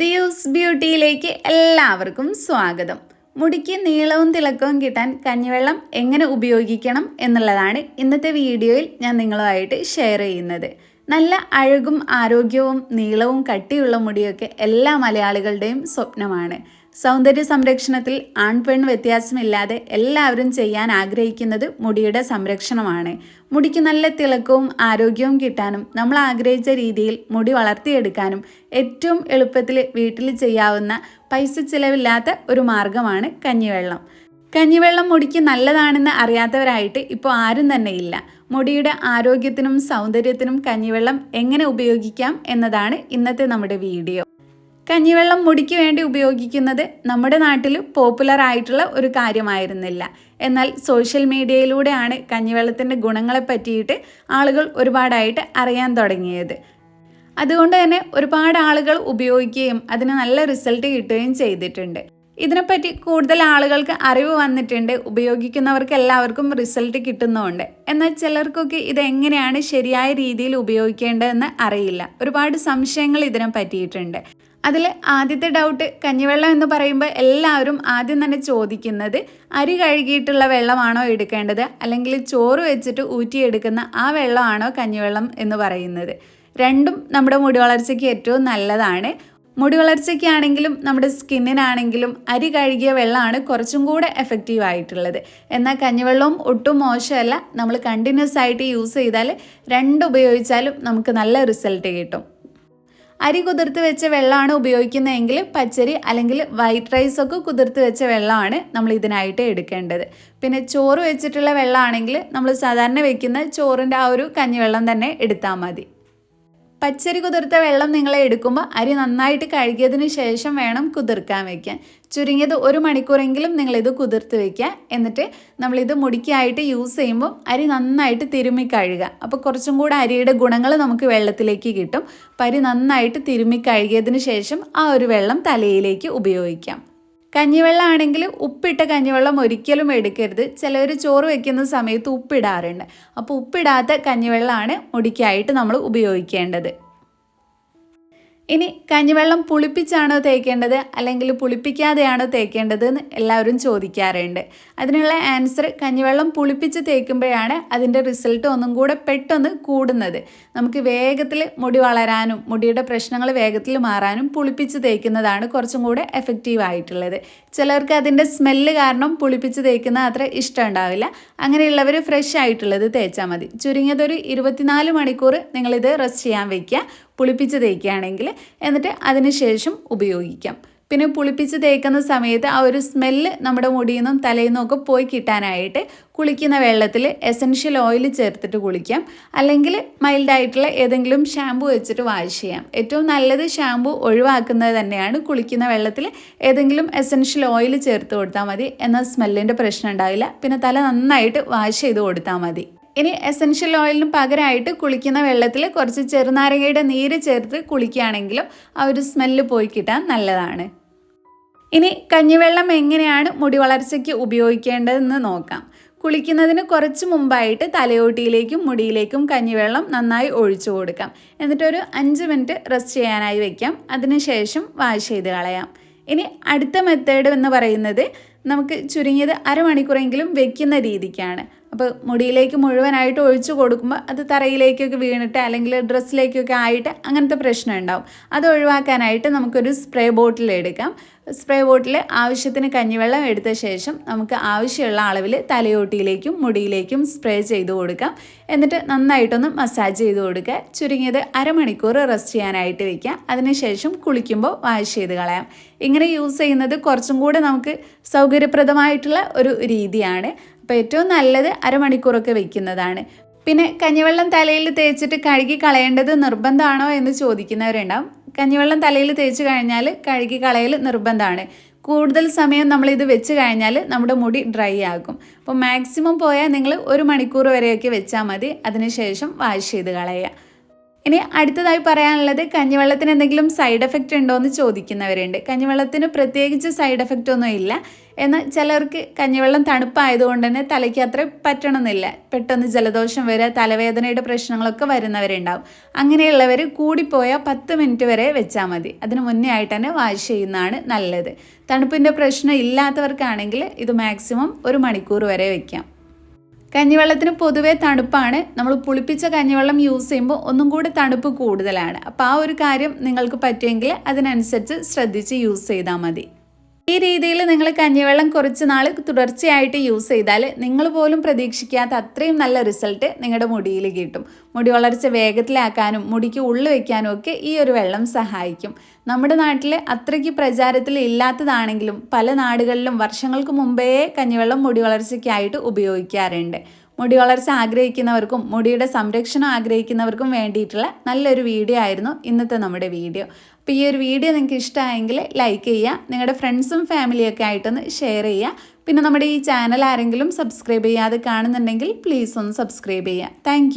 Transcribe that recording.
ദിയൂസ് ബ്യൂട്ടിയിലേക്ക് എല്ലാവർക്കും സ്വാഗതം. മുടിക്ക് നീളവും തിളക്കവും കിട്ടാൻ കഞ്ഞിവെള്ളം എങ്ങനെ ഉപയോഗിക്കണം എന്നുള്ളതാണ് ഇന്നത്തെ വീഡിയോയിൽ ഞാൻ നിങ്ങളുമായിട്ട് ഷെയർ ചെയ്യുന്നത്. നല്ല അഴകും ആരോഗ്യവും നീളവും കട്ടിയുള്ള മുടിയൊക്കെ എല്ലാ മലയാളികളുടെയും സ്വപ്നമാണ്. സൗന്ദര്യ സംരക്ഷണത്തിൽ ആൺ പെൺ വ്യത്യാസമില്ലാതെ എല്ലാവരും ചെയ്യാൻ ആഗ്രഹിക്കുന്നത് മുടിയുടെ സംരക്ഷണമാണ്. മുടിക്ക് നല്ല തിളക്കവും ആരോഗ്യവും കിട്ടാനും നമ്മൾ ആഗ്രഹിച്ച രീതിയിൽ മുടി വളർത്തിയെടുക്കാനും ഏറ്റവും എളുപ്പത്തിൽ വീട്ടിൽ ചെയ്യാവുന്ന പൈസ ചിലവില്ലാത്ത ഒരു മാർഗമാണ് കഞ്ഞിവെള്ളം. കഞ്ഞിവെള്ളം മുടിക്ക് നല്ലതാണെന്ന് അറിയാത്തവരായിട്ട് ഇപ്പോൾ ആരും തന്നെ ഇല്ല. മുടിയുടെ ആരോഗ്യത്തിനും സൗന്ദര്യത്തിനും കഞ്ഞിവെള്ളം എങ്ങനെ ഉപയോഗിക്കാം എന്നതാണ് ഇന്നത്തെ നമ്മുടെ വീഡിയോ. കഞ്ഞിവെള്ളം മുടിക്ക് വേണ്ടി ഉപയോഗിക്കുന്നത് നമ്മുടെ നാട്ടിൽ പോപ്പുലർ ആയിട്ടുള്ള ഒരു കാര്യമായിരുന്നില്ല. എന്നാൽ സോഷ്യൽ മീഡിയയിലൂടെയാണ് കഞ്ഞിവെള്ളത്തിന്റെ ഗുണങ്ങളെ പറ്റിയിട്ട് ആളുകൾ ഒരുപാടായിട്ട് അറിയാൻ തുടങ്ങിയത്. അതുകൊണ്ട് തന്നെ ഒരുപാട് ആളുകൾ ഉപയോഗിക്കുകയും അതിന് നല്ല റിസൾട്ട് കിട്ടുകയും ചെയ്തിട്ടുണ്ട്. ഇതിനെപ്പറ്റി കൂടുതൽ ആളുകൾക്ക് അറിവ് വന്നിട്ടുണ്ട് ഉപയോഗിക്കുന്നവർക്ക് എല്ലാവർക്കും റിസൾട്ട് കിട്ടുന്നുമുണ്ട്. എന്നാൽ ചിലർക്കൊക്കെ ഇത് എങ്ങനെയാണ് ശരിയായ രീതിയിൽ ഉപയോഗിക്കേണ്ടതെന്ന് അറിയില്ല. ഒരുപാട് സംശയങ്ങൾ ഇതിനെ പറ്റിയിട്ടുണ്ട്. അതിൽ ആദ്യത്തെ ഡൗട്ട് കഞ്ഞിവെള്ളം എന്ന് പറയുമ്പോൾ എല്ലാവരും ആദ്യം തന്നെ ചോദിക്കുന്നത് അരി കഴുകിയിട്ടുള്ള വെള്ളമാണോ എടുക്കേണ്ടത്? അല്ലെങ്കിൽ ചോറ് വെച്ചിട്ട് ഊറ്റിയെടുക്കുന്ന ആ വെള്ളമാണോ കഞ്ഞിവെള്ളം എന്ന് പറയുന്നത്. രണ്ടും നമ്മുടെ മുടി വളർച്ചയ്ക്ക് ഏറ്റവും നല്ലതാണ്. മുടി വളർച്ചയ്ക്കാണെങ്കിലും നമ്മുടെ സ്കിന്നിനാണെങ്കിലും അരി കഴുകിയ വെള്ളമാണ് കുറച്ചും കൂടെ എഫക്റ്റീവ് ആയിട്ടുള്ളത്. എന്നാൽ കഞ്ഞിവെള്ളവും ഒട്ടും മോശമല്ല. നമ്മൾ കണ്ടിന്യൂസ് ആയിട്ട് യൂസ് ചെയ്താൽ രണ്ട് ഉപയോഗിച്ചാലും നമുക്ക് നല്ല റിസൾട്ട് കിട്ടും. അരി കുതിർത്ത് വെച്ച വെള്ളമാണ് ഉപയോഗിക്കുന്നതെങ്കിൽ പച്ചരി അല്ലെങ്കിൽ വൈറ്റ് റൈസ് ഒക്കെ കുതിർത്ത് വെച്ച വെള്ളമാണ് നമ്മൾ ഇതിനായിട്ട് എടുക്കേണ്ടത്. പിന്നെ ചോറ് വെച്ചിട്ടുള്ള വെള്ളമാണെങ്കിൽ നമ്മൾ സാധാരണ വെക്കുന്ന ചോറിന്റെ ആ ഒരു കഞ്ഞിവെള്ളം തന്നെ എടുത്താൽ മതി. പച്ചരി കുതിർത്ത വെള്ളം നിങ്ങൾ എടുക്കുമ്പോൾ അരി നന്നായിട്ട് കഴുകിയതിന് ശേഷം വേണം കുതിർക്കാൻ വെക്കാൻ. ചുരുങ്ങിയത് ഒരു മണിക്കൂറെങ്കിലും നിങ്ങളിത് കുതിർത്ത് വെക്കുക. എന്നിട്ട് നമ്മളിത് മുടിക്കായിട്ട് യൂസ് ചെയ്യുമ്പോൾ അരി നന്നായിട്ട് തിരുമ്മി കഴുകുക. അപ്പോൾ കുറച്ചും കൂടെ അരിയുടെ ഗുണങ്ങൾ നമുക്ക് വെള്ളത്തിലേക്ക് കിട്ടും. അപ്പോൾ അരി നന്നായിട്ട് തിരുമ്മി കഴുകിയതിന് ശേഷം ആ ഒരു വെള്ളം തലയിലേക്ക് ഉപയോഗിക്കാം. കഞ്ഞിവെള്ളം ആണെങ്കിൽ ഉപ്പിട്ട കഞ്ഞിവെള്ളം ഒരിക്കലും എടുക്കരുത്. ചിലർ ചോറ് വെക്കുന്ന സമയത്ത് ഉപ്പിടാറുണ്ട്. അപ്പോൾ ഉപ്പിടാത്ത കഞ്ഞിവെള്ളമാണ് മുടിക്കായിട്ട് നമ്മൾ ഉപയോഗിക്കേണ്ടത്. ഇനി കഞ്ഞിവെള്ളം പുളിപ്പിച്ചാണോ തേക്കേണ്ടത്? അല്ലെങ്കിൽ പുളിപ്പിക്കാതെയാണോ തേക്കേണ്ടത് എന്ന് എല്ലാവരും ചോദിക്കാറുണ്ട്. അതിനുള്ള ആൻസർ കഞ്ഞിവെള്ളം പുളിപ്പിച്ച് തേക്കുമ്പോഴാണ് അതിന്റെ റിസൾട്ട് ഒന്നും കൂടെ പെട്ടെന്ന് കൂടുന്നത്. നമുക്ക് വേഗത്തിൽ മുടി വളരാനും മുടിയുടെ പ്രശ്നങ്ങൾ വേഗത്തിൽ മാറാനും പുളിപ്പിച്ച് തേക്കുന്നതാണ് കുറച്ചും കൂടെ എഫക്റ്റീവ് ആയിട്ടുള്ളത്. ചിലർക്ക് അതിന്റെ സ്മെല്ല് കാരണം പുളിപ്പിച്ച് തേക്കുന്ന അത്ര ഇഷ്ടം ഉണ്ടാവില്ല. അങ്ങനെയുള്ളവർ ഫ്രഷ് ആയിട്ടുള്ളത് തേച്ചാൽ മതി. ചുരുങ്ങിയതൊരു ഇരുപത്തിനാല് മണിക്കൂർ നിങ്ങളിത് റെസ്റ്റ് ചെയ്യാൻ വയ്ക്കുക. പുളിപ്പിച്ച് തേക്കുകയാണെങ്കിൽ എന്നിട്ട് അതിന് ശേഷം ഉപയോഗിക്കാം. പിന്നെ പുളിപ്പിച്ച് തേക്കുന്ന സമയത്ത് ആ ഒരു സ്മെല്ല് നമ്മുടെ മുടിയിൽ നിന്നും തലയിൽ നിന്നും ഒക്കെ പോയി കിട്ടാനായിട്ട് കുളിക്കുന്ന വെള്ളത്തിൽ എസൻഷ്യൽ ഓയിൽ ചേർത്തിട്ട് കുളിക്കാം. അല്ലെങ്കിൽ മൈൽഡായിട്ടുള്ള ഏതെങ്കിലും ഷാമ്പു വെച്ചിട്ട് വാഷ് ചെയ്യാം. ഏറ്റവും നല്ലത് ഷാമ്പു ഒഴിവാക്കുന്നത് തന്നെയാണ്. കുളിക്കുന്ന വെള്ളത്തിൽ ഏതെങ്കിലും എസൻഷ്യൽ ഓയിൽ ചേർത്ത് കൊടുത്താൽ മതി. എന്നാൽ സ്മെല്ലിന്റെ പ്രശ്നം ഉണ്ടാവില്ല. പിന്നെ തല നന്നായിട്ട് വാഷ് ചെയ്ത് കൊടുത്താൽ മതി. ഇനി എസൻഷ്യൽ ഓയിലിന് പകരമായിട്ട് കുളിക്കുന്ന വെള്ളത്തിൽ കുറച്ച് ചെറുനാരങ്ങയുടെ നീര് ചേർത്ത് കുളിക്കുകയാണെങ്കിലും ആ ഒരു സ്മെല്ല് പോയി കിട്ടാൻ നല്ലതാണ്. ഇനി കഞ്ഞിവെള്ളം എങ്ങനെയാണ് മുടി വളർച്ചയ്ക്ക് ഉപയോഗിക്കേണ്ടതെന്ന് നോക്കാം. കുളിക്കുന്നതിന് കുറച്ച് മുമ്പായിട്ട് തലയോട്ടിയിലേക്കും മുടിയിലേക്കും കഞ്ഞിവെള്ളം നന്നായി ഒഴിച്ചു കൊടുക്കാം. എന്നിട്ടൊരു അഞ്ച് മിനിറ്റ് റെസ്റ്റ് ചെയ്യാനായി വെക്കാം. അതിനുശേഷം വാഷ് ചെയ്ത് കളയാം. ഇനി അടുത്ത മെത്തേഡ് എന്ന് പറയുന്നത് നമുക്ക് ചുരുങ്ങിയത് അരമണിക്കൂറെങ്കിലും വെക്കുന്ന രീതിക്കാണ്. അപ്പോൾ മുടിയിലേക്ക് മുഴുവനായിട്ട് ഒഴിച്ചു കൊടുക്കുമ്പോൾ അത് തറയിലേക്കൊക്കെ വീണിട്ട് അല്ലെങ്കിൽ ഡ്രസ്സിലേക്കൊക്കെ ആയിട്ട് അങ്ങനത്തെ പ്രശ്നം ഉണ്ടാവും. അത് ഒഴിവാക്കാനായിട്ട് നമുക്കൊരു സ്പ്രേ ബോട്ടിൽ എടുക്കാം. സ്പ്രേ ബോട്ടിൽ ആവശ്യത്തിന് കഞ്ഞിവെള്ളം എടുത്ത ശേഷം നമുക്ക് ആവശ്യമുള്ള അളവിൽ തലയോട്ടിയിലേക്കും മുടിയിലേക്കും സ്പ്രേ ചെയ്ത് കൊടുക്കാം. എന്നിട്ട് നന്നായിട്ടൊന്ന് മസാജ് ചെയ്ത് കൊടുക്കുക. ചുരുങ്ങിയത് അരമണിക്കൂർ റെസ്റ്റ് ചെയ്യാനായിട്ട് വയ്ക്കാം അതിനുശേഷം കുളിക്കുമ്പോൾ വാഷ് ചെയ്ത് കളയാം. ഇങ്ങനെ യൂസ് ചെയ്യുന്നത് കുറച്ചും കൂടെ നമുക്ക് സൗകര്യപ്രദമായിട്ടുള്ള ഒരു രീതിയാണ്. അപ്പോൾ ഏറ്റവും നല്ലത് അരമണിക്കൂറൊക്കെ വയ്ക്കുന്നതാണ് പിന്നെ കഞ്ഞിവെള്ളം തലയിൽ തേച്ചിട്ട് കഴുകി കളയേണ്ടത് നിർബന്ധമാണോ എന്ന് ചോദിക്കുന്നവരുണ്ടാവും. കഞ്ഞിവെള്ളം തലയിൽ തേച്ച് കഴിഞ്ഞാൽ കഴുകി കളയൽ നിർബന്ധമാണ്. കൂടുതൽ സമയം നമ്മളിത് വെച്ച് കഴിഞ്ഞാൽ നമ്മുടെ മുടി ഡ്രൈ ആകും. അപ്പോൾ മാക്സിമം പോയാൽ നിങ്ങൾ ഒരു മണിക്കൂർ വരെയൊക്കെ വെച്ചാൽ മതി. അതിനുശേഷം വാഷ് ചെയ്ത് കളയുക. ഇനി അടുത്തതായി പറയാനുള്ളത് കഞ്ഞിവെള്ളത്തിന് എന്തെങ്കിലും സൈഡ് എഫക്റ്റ് ഉണ്ടോ എന്ന് ചോദിക്കുന്നവരുണ്ട്. കഞ്ഞിവെള്ളത്തിന് പ്രത്യേകിച്ച് സൈഡ് എഫക്റ്റ് ഒന്നും ഇല്ല. എന്നാൽ ചിലർക്ക് കഞ്ഞിവെള്ളം തണുപ്പായതുകൊണ്ട് തന്നെ തലയ്ക്ക് അത്ര പറ്റണമെന്നില്ല. പെട്ടെന്ന് ജലദോഷം വരിക തലവേദനയുടെ പ്രശ്നങ്ങളൊക്കെ വരുന്നവരുണ്ടാവും. അങ്ങനെയുള്ളവർ കൂടിപ്പോയാൽ പത്ത് മിനിറ്റ് വരെ വെച്ചാൽ മതി. അതിന് മുന്നേ ആയിട്ട് തന്നെ വാഷ് ചെയ്യുന്നതാണ് നല്ലത്. തണുപ്പിന്റെ പ്രശ്നം ഇല്ലാത്തവർക്കാണെങ്കിൽ ഇത് മാക്സിമം ഒരു മണിക്കൂർ വരെ വെക്കാം. കഞ്ഞിവെള്ളത്തിന് പൊതുവേ തണുപ്പാണ്. നമ്മൾ പുളിപ്പിച്ച കഞ്ഞിവെള്ളം യൂസ് ചെയ്യുമ്പോൾ ഒന്നും കൂടി തണുപ്പ് കൂടുതലാണ്. അപ്പോൾ ആ ഒരു കാര്യം നിങ്ങൾക്ക് പറ്റുമെങ്കിൽ അതിനനുസരിച്ച് ശ്രദ്ധിച്ച് യൂസ് ചെയ്താൽ മതി. ഈ രീതിയിൽ നിങ്ങൾ കഞ്ഞിവെള്ളം കുറച്ച് നാൾ തുടർച്ചയായിട്ട് യൂസ് ചെയ്താൽ നിങ്ങൾ പോലും പ്രതീക്ഷിക്കാത്ത അത്രയും നല്ല റിസൾട്ട് നിങ്ങളുടെ മുടിയിൽ കിട്ടും. മുടി വളർച്ച വേഗത്തിലാക്കാനും മുടിക്ക് ഉള്ളു വെക്കാനും ഒക്കെ ഈ ഒരു വെള്ളം സഹായിക്കും. നമ്മുടെ നാട്ടിൽ അത്രയ്ക്ക് പ്രചാരത്തിൽ ഇല്ലാത്തതാണെങ്കിലും പല നാടുകളിലും വർഷങ്ങൾക്ക് മുമ്പേ കഞ്ഞിവെള്ളം മുടി വളർച്ചയ്ക്കായിട്ട് ഉപയോഗിക്കാറുണ്ട്. മുടി വളർച്ച ആഗ്രഹിക്കുന്നവർക്കും മുടിയുടെ സംരക്ഷണം ആഗ്രഹിക്കുന്നവർക്കും വേണ്ടിയിട്ടുള്ള നല്ലൊരു വീഡിയോ ആയിരുന്നു ഇന്നത്തെ നമ്മുടെ വീഡിയോ. അപ്പോൾ ഈ ഒരു വീഡിയോ നിങ്ങൾക്ക് ഇഷ്ടമായെങ്കിൽ ലൈക്ക് ചെയ്യുക നിങ്ങളുടെ ഫ്രണ്ട്സും ഫാമിലിയൊക്കെ ആയിട്ടൊന്ന് ഷെയർ ചെയ്യുക. പിന്നെ നമ്മുടെ ഈ ചാനൽ ആരെങ്കിലും സബ്സ്ക്രൈബ് ചെയ്യാതെ കാണുന്നുണ്ടെങ്കിൽ പ്ലീസ് ഒന്ന് സബ്സ്ക്രൈബ് ചെയ്യുക. താങ്ക്